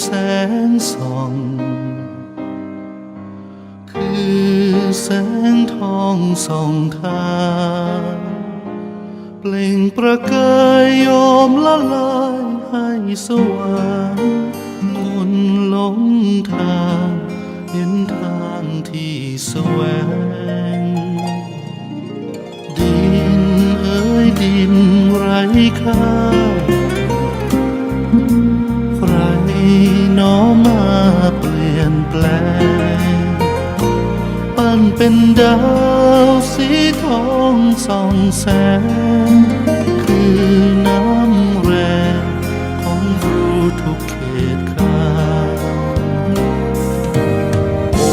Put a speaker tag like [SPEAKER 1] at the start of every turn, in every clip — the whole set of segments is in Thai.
[SPEAKER 1] แสงส่อง คือแสงทองส่องทางเปล่งประกายโยมละลายให้สว่างคนหลงทางเห็นทางที่แสวง ดินเอ้ยดินไร้ค่า ดาวสีทองส่องแสง คือน้ำแรงของรู้ทุกเขตคราโอ้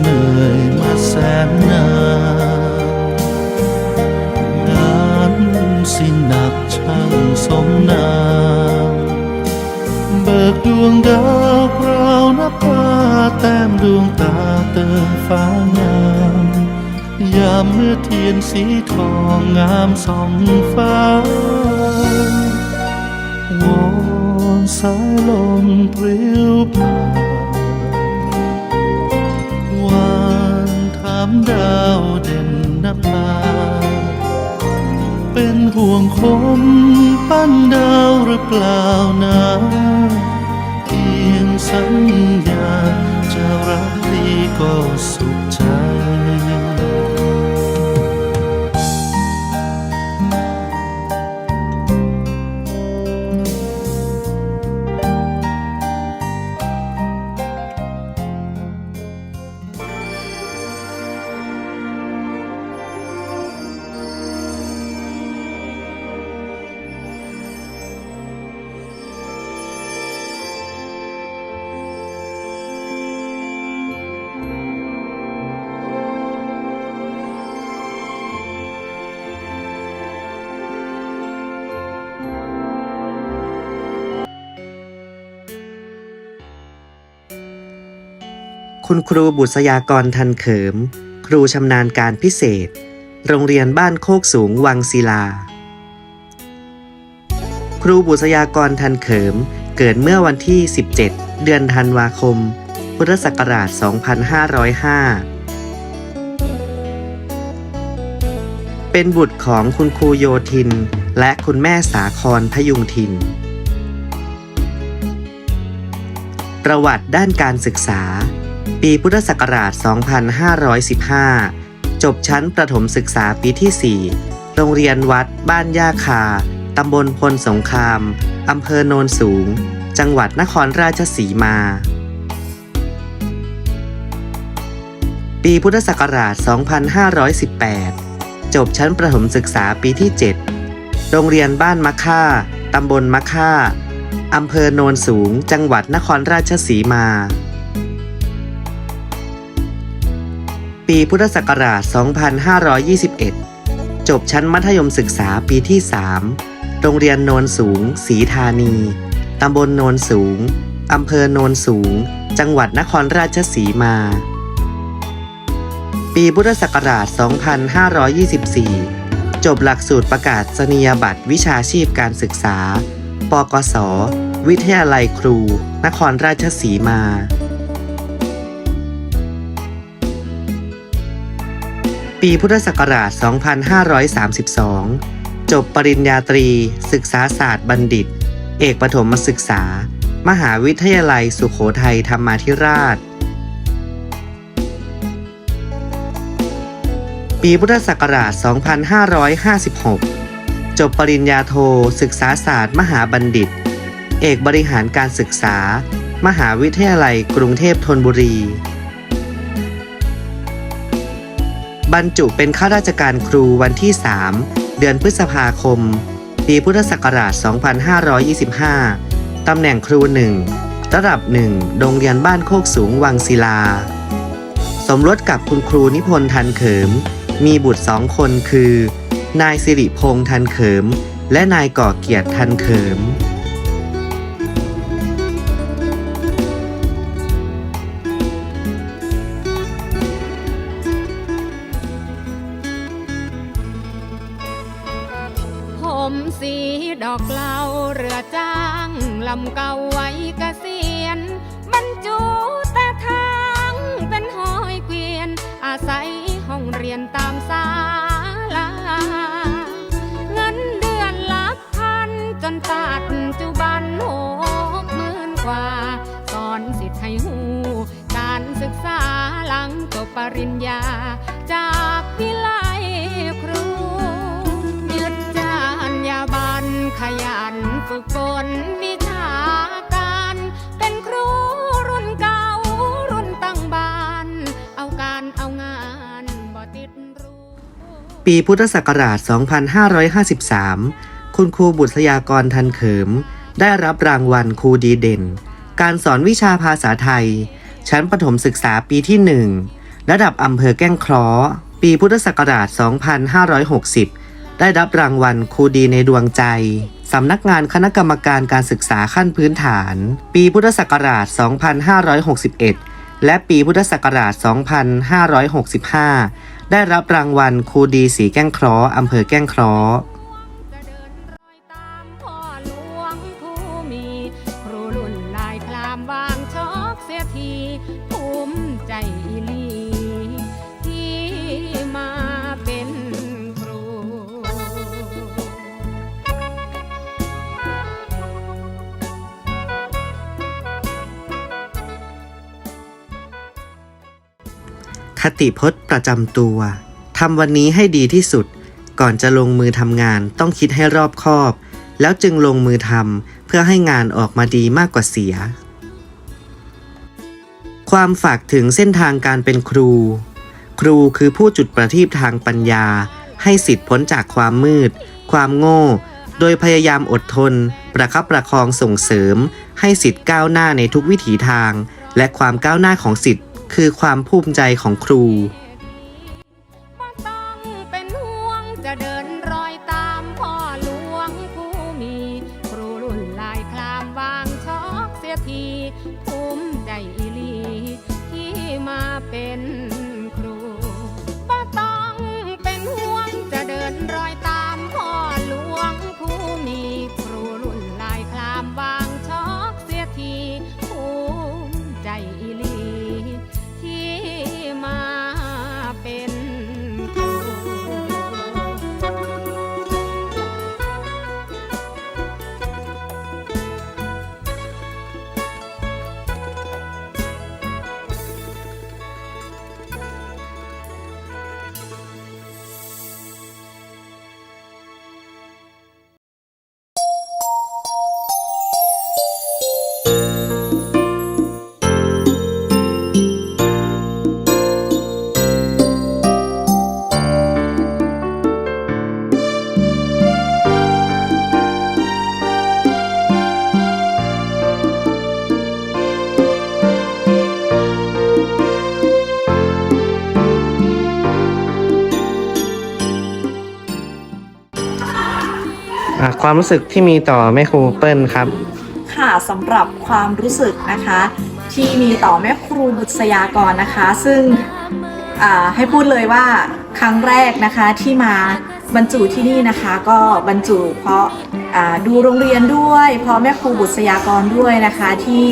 [SPEAKER 1] เหนื่อยมาแสนนานงานสิหนักช่างสมนามเบิกดวงดาวคราวนับว่าแต้มดวงตา เติมฟ้างามยามเมื่อเทียนสีทองงามสองฟ้าวอนสายลมปลิวผ่านวานถามดาวเด่นนภาเป็นห่วงคนปั้นดาวหรือเปล่านะเพียงสัญญา ดี
[SPEAKER 2] คุณครูบุษยากรทันเขิม ครูชำนาญการพิเศษ โรงเรียนบ้านโคกสูงวังศิลา ครูบุษยากรทันเขิม เกิดเมื่อวันที่ 17 เดือนธันวาคม พุทธศักราช 2505 เป็นบุตรของคุณครูโยทิน และคุณแม่สาครพยุงทินประวัติด้านการศึกษา ปีพุทธศักราช 2515 จบชั้นประถมศึกษาปีที่ 4 โรงเรียนวัดบ้านย่าคา ตำบลพลสงคราม อำเภอโนนสูง จังหวัดนครราชสีมา ปีพุทธศักราช 2518 จบชั้นประถมศึกษาปีที่ 7 โรงเรียนบ้านมะค่า ตำบลมะค่า อำเภอโนนสูง จังหวัดนครราชสีมา ปีพุทธศักราช 2521 จบชั้นมัธยมศึกษาปีที่ 3 โรงเรียนโนนสูง ศรีธานี ตำบลโนนสูง อำเภอโนนสูง จังหวัดนครราชสีมา ปีพุทธศักราช 2524 จบหลักสูตรประกาศนียบัตรวิชาชีพการศึกษา ปกสวิทยาลัยครู นครราชสีมา ปีพุทธศักราช 2532 จบปริญญาตรี ศึกษาศาสตร์บัณฑิต เอกปฐมศึกษา มหาวิทยาลัยสุขโขทัยธรรมาธิราช ปีพุทธศักราช 2556 จบปริญญาโท ศึกษาศาสตร์ มหาบัณฑิต เอกบริหารการศึกษา มหาวิทยาลัยกรุงเทพธนบุรี บรรจุเป็นข้าราชการครูวันที่ 3 เดือนพฤษภาคม ปีพุทธศักราช 2525 ตำแหน่งครูหนึ่งระดับหนึ่งโรงเรียนบ้านโคกสูงวังศิลา สมรสกับคุณครูนิพนธ์ทันเขิม มีบุตรสองคนคือ นายสิริพงษ์ทันเขิม และนายก่อเกียรติทันเขิม
[SPEAKER 3] ลำเก่าไว้เกษียณบรรจุแต่ทางเป็นหอยเกวียน อาศัยห้องเรียนตามศาลาเงินเดือนหลักพันจนตัดจุบันหกหมื่นกว่า สอนสิทธิ์ให้หูการศึกษาหลังจบปริญญาจากวิลค ปี
[SPEAKER 2] พุทธศักราช 2553 คุณครูบุษยากรทันเขิม ได้รับรางวัลครูดีเด่น การสอนวิชาภาษาไทย ชั้นประถมศึกษาปีที่ 1 ระดับอำเภอแก้งเคราะห์ปีพุทธศักราช 2560 ได้รับรางวัลครูดีในดวงใจ สำนักงานคณะกรรมการการศึกษาขั้นพื้นฐาน ปีพุทธศักราช 2561 และปีพุทธศักราช 2565 ได้รับรางวัลครูดีสีแก้งเคราะห์อำเภอแก้งเคราะห์ ติพจน์ประจำตัวทำวันนี้ให้ดีที่สุด ก่อนจะลงมือทำงานต้องคิดให้รอบคอบ แล้วจึงลงมือทำเพื่อให้งานออกมาดีมากกว่าเสีย ความฝากถึงเส้นทางการเป็นครู ครูคือผู้จุดประทีปทางปัญญา ให้สิทธิ์พ้นจากความมืด ความโง่ โดยพยายามอดทน ประคับประคองส่งเสริม ให้สิทธิ์ก้าวหน้าในทุกวิถีทาง และความก้าวหน้าของสิทธิ์ คือความภูมิใจของครู
[SPEAKER 3] ความรู้สึ
[SPEAKER 2] กที่มีต่อแม่ครูเปิ้ลครับ
[SPEAKER 4] ค่ะสำหรับความรู้สึกนะคะ ที่มีต่อแม่ครูบุษยากรนะคะ ซึ่งอ่าให้พูดเลยว่าครั้งแรกนะคะที่มาบรรจุที่นี่นะคะก็บรรจุเพราะอ่าดูโรงเรียนด้วย เพราะแม่ครูบุษยากรด้วยนะคะที่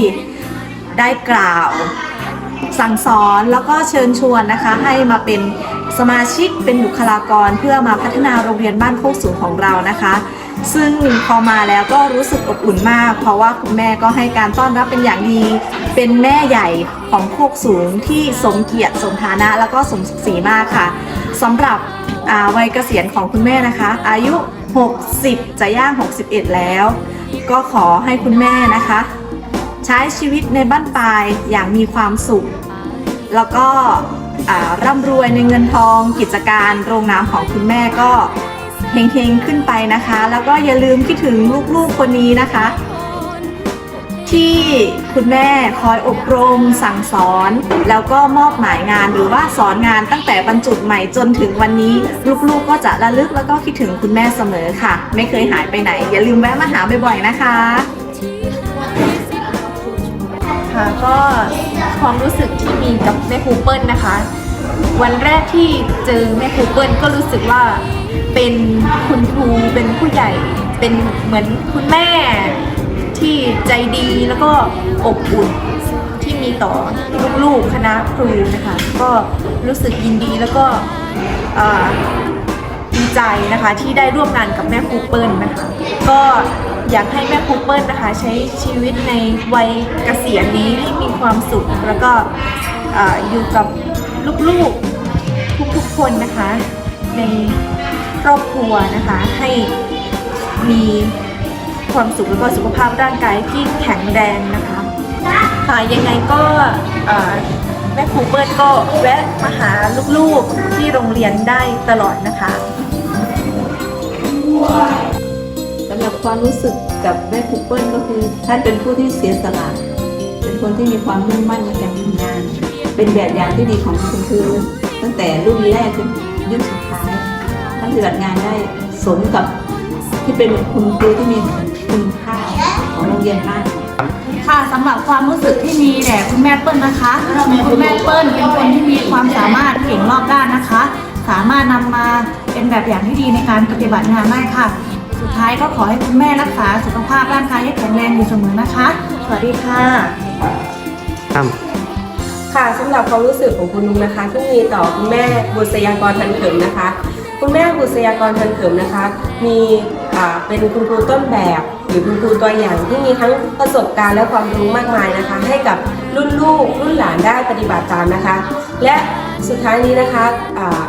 [SPEAKER 4] ได้กล่าวสั่งสอนแล้วก็เชิญชวนนะคะให้มาเป็น สมาชิกเป็นบุคลากรเพื่อมาพัฒนาโรงเรียนบ้านโคกสูงของเรานะคะ ซึ่งพอมาแล้วก็รู้สึกอบอุ่นมาก เพราะว่าคุณแม่ก็ให้การต้อนรับเป็นอย่างดี เป็นแม่ใหญ่ของโคกสูงที่สมเกียรติสมฐานะ แล้วก็สมศักดิ์ศรีมากค่ะสำหรับวัยเกษียณของคุณแม่นะคะ อายุ 60 จะย่าง 61 แล้ว ก็ขอให้คุณแม่นะคะ ใช้ชีวิตในบ้านปลายอย่างมีความสุข แล้วก็ ร่ำรวยในเงินทองกิจการโรงน้ำของคุณแม่ก็เฮงๆขึ้นไปนะคะ แล้วก็อย่าลืมคิดถึงลูกๆคนนี้นะคะ ที่คุณแม่คอยอบรมสั่งสอน แล้วก็มอบหมายงานหรือว่าสอนงานตั้งแต่บรรจุใหม่จนถึงวันนี้ ลูกๆก็จะระลึกแล้วก็คิดถึงคุณแม่เสมอค่ะ ไม่เคยหายไปไหน อย่าลืมแวะมาหาบ่อยๆนะคะ
[SPEAKER 5] คะ ก็ความรู้สึกที่มีกับแม่ครูเปิลนะคะ วันแรกที่เจอแม่ครูเปิลก็รู้สึกว่าเป็นคุณครูเป็นผู้ใหญ่ เป็นเหมือนคุณแม่ที่ใจดีแล้วก็อบอุ่นที่มีต่อลูกๆคณะครูนะคะ ก็รู้สึกยินดีแล้วก็ดีใจนะคะที่ได้ร่วมงานกับแม่ครูเปิลนะคะ ก็ อยากให้แม่ครูเปิลนะคะใช้ชีวิตในวัยเกษียณนี้ให้มีความสุข แล้วก็ออยู่กับลูกๆทุกๆคนนะคะ ในครอบครัวนะคะให้มีความสุขแล้วก็สุขภาพร่างกายที่แข็งแรงนะคะค่ะยังไงก็แม่ครูเปิลก็แวะมาหาลูกๆที่โรงเรียนได้ตลอดนะคะ
[SPEAKER 6] สำหรับความรู้สึกกับแม่ครูเปิ้ลก็คือ ท่านเป็นผู้ที่เสียสละ เป็นคนที่มีความมุ่งมั่นในการทำงาน เป็นแบบอย่างที่ดีของคุณครูตั้งแต่รุ่นแรกจนรุ่นสุดท้ายท่านปฏิบัติงานได้สมกับที่เป็นคุณครูที่มีคุณค่าของโรงเรียนมาก
[SPEAKER 7] ค่ะสำหรับความรู้สึกที่มีแด่คุณแม่เปิ้ลนะคะคุณแม่เปิ้ลเป็นคนที่มีความสามารถเก่งรอบด้านนะคะ สามารถนำมาเป็นแบบอย่างที่ดีในการปฏิบัติงานได้ค่ะ สุดท้ายก็ขอให้คุณแม่รักษาสุขภาพร่างกายให้แข็งแรงอยู่เสมอนะคะ สวัสดีค่ะ
[SPEAKER 2] ครับ
[SPEAKER 8] ค่ะสำหรับความรู้สึกของคุณลุงนะคะที่มีต่อคุณแม่บุษยากรทันเขิมนะคะ คุณแม่บุษยากรทันเขิมนะคะ มีอ่าเป็นคุณครูต้นแบบ หรือคุณครูตัวอย่างที่มีทั้งประสบการณ์และความรู้มากมายนะคะ ให้กับรุ่นลูกรุ่นหลานได้ปฏิบัติตามนะคะ และสุดท้ายนี้นะคะอ่า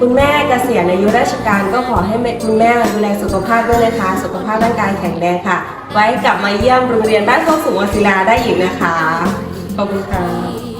[SPEAKER 8] คุณแม่เกษียณอายุราชการก็ขอให้คุณแม่ดูแลสุขภาพด้วยนะคะ สุขภาพร่างกายแข็งแรงค่ะ ไว้กลับมาเยี่ยมโรงเรียนบ้านโคกสูงวศิลาได้อีกนะคะ ขอบคุณค่ะ